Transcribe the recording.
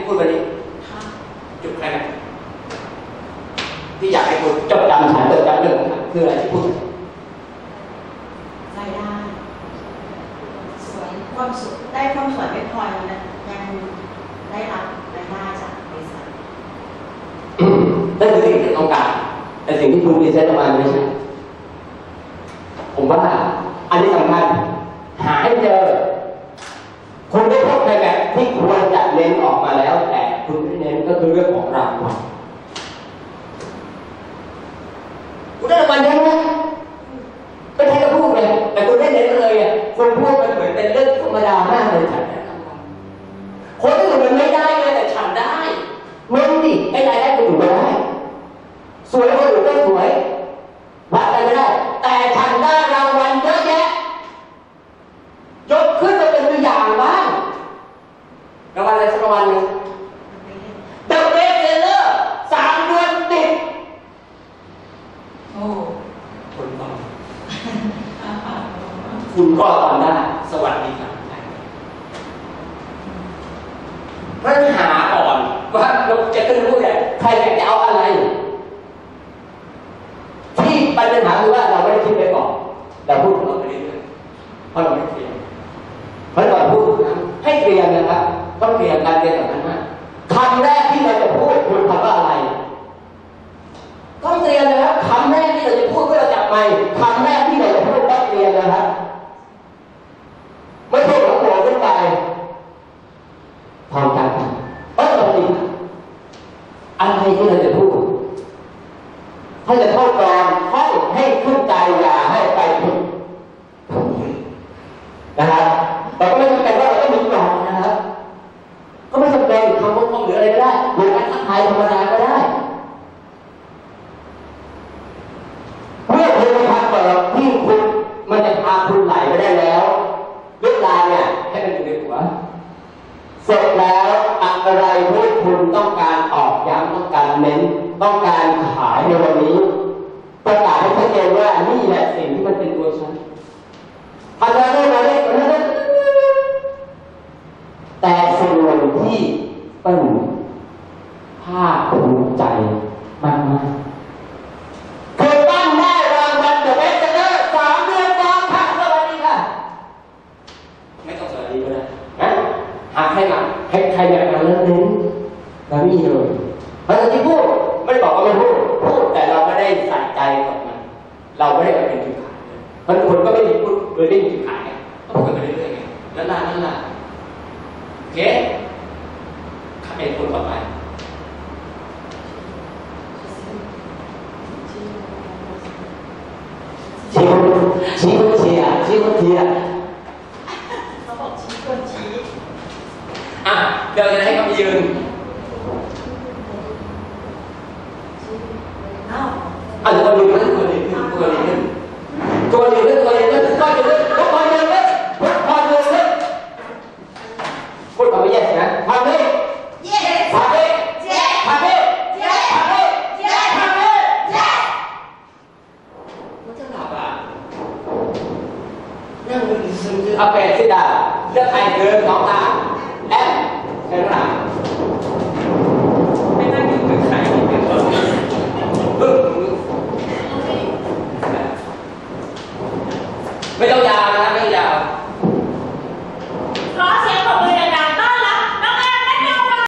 ที่พูดวันนี้ค่ะจุดแค่นั้นที่อยากให้คุณจดจำฉันจดจำเรื่องของฉันคืออะไรที่พูดรายได้สวยความสุขได้ความสวยไม่พอยังยังได้รับรายได้จากบริษัทนั่นคือสิ่งที่ต้องการแต่สิ่งที่คุณพรีเซนต์ออกมาไม่ใช่ผมว่าอันนี้สำคัญหาให้เจอคุณได้พบในแบบที่ควรจะเน้นออกมาแล้ว แต่คุณไม่เน้นก็คือเรื่องของรางวัลคุณได้รางวัลเยอะนะก็ใช้ก็พูดเลยแต่คุณไม่เน้นเลยอะคุณพูดมันเหมือนเป็นเรื่อง ธรรมดาเลยฉันได้รางวัลคนอื่นมันไม่ได้เลยแต่ฉันได้มึงดิไอ้รายได้คนอื่นไม่ได้ สวยคนอื่นก็สวยวัดกันไม่ได้ แต่ฉันได้รางวัลเยอะแยะ ยกขึ้นมาเป็นตัวอย่างบ้างรางวัลอะไรสักรางวัลหนึ่ง The Best Seller สามเดือนติดโอ้คนฟังคุณก็ทำได้สวัสดีครับ เพราะฉะนั้นหาก่อนว่าเราจะขึ้นพูดเนี่ยใครอยากจะเอาอะไร ที่ปัญหาคือว่าเราไม่ได้คิดไปก่อนเราพูดของเราไปเรื่อยๆเพราะเราไม่เตรียมเพราะก่อนพูดทุกครั้งให้เตรียมนะครับต้องเตรียมการเรียมสำคัญมากคำแรกที่เราจะพูดคุณคำว่าอะไรต้องเตรียมนะครับคำแรกที่เราจะพูดเพื่อเราจับไมค์คำแรกที่เราจะพูดต้องเตรียมนะครับ ไม่ใช่หลงหัวขึ้นไปพร้อมกันครับเออตรงนี้ อะไรที่เราจะพูดถ้าจะเข้ากรอนท่องให้ขึ้นใจอย่าให้ไปผิดนะครับแต่ก็ไม่จำเป็นว่าเราต้องมีกรอนนะครับ ก็ไม่จำเป็นคำว่าท่องหรืออะไรก็ได้หรือการทักทายธรรมดาก็ได้เมื่อคุณทำเปิดที่คุณมันจะพาคุณไหลไปได้แล้วเวลาเนี่ยให้มันอยู่ในหัวเสร็จแล้วอะไรที่คุณต้องการ เน้นต้องการขายในวันนี้ ประกาศให้ชัดเจนว่านี่แหละสิ่งที่มันเป็นตัวฉันทำอะไรมาได้มาได้แต่ส่วนที่เป็นภาคภูมิใจมากๆคือตั้งได้รางวัลเดอะเบสเซอร์สามเดือนซ้อนค่ะสวัสดีค่ะ ไม่ต้องสวัสดีก็ได้นะหาให้มาให้ใครอยากมาเล่นเน้นเราไม่มีเลย เพราะฉะนั้นที่พูดไม่ได้บอกว่าไม่พูดพูดแต่เราไม่ได้ใส่ใจกับมัน เราไม่ได้ไปเป็นจุดขายเลยเพราะคนก็ไม่ได้พูดโดยไม่มีจุดขายไงก็พูดกันไปเรื่อยๆไงนั่นล่ะนั่นล่ะโอเคใครเป็นคนต่อไปชี้ชี้คนชี้อะชี้คนชี้อะเขาบอกชี้คนชี้อะเดี๋ยวจะให้เขายืน Al-Qadirin Qadirin Qadirin Qadirin Qadirin Qadirin Qadirin Cô bảo bây giờ hả? Hoàn đi Yes. Hoàn đi Yes. Hoàn đi Yes. Hoàn đi Yes. Hoàn đi Yes. Nó chắc là bà. Yang apa yang tidak Yang ada kau tak Eh Saya nak 没到家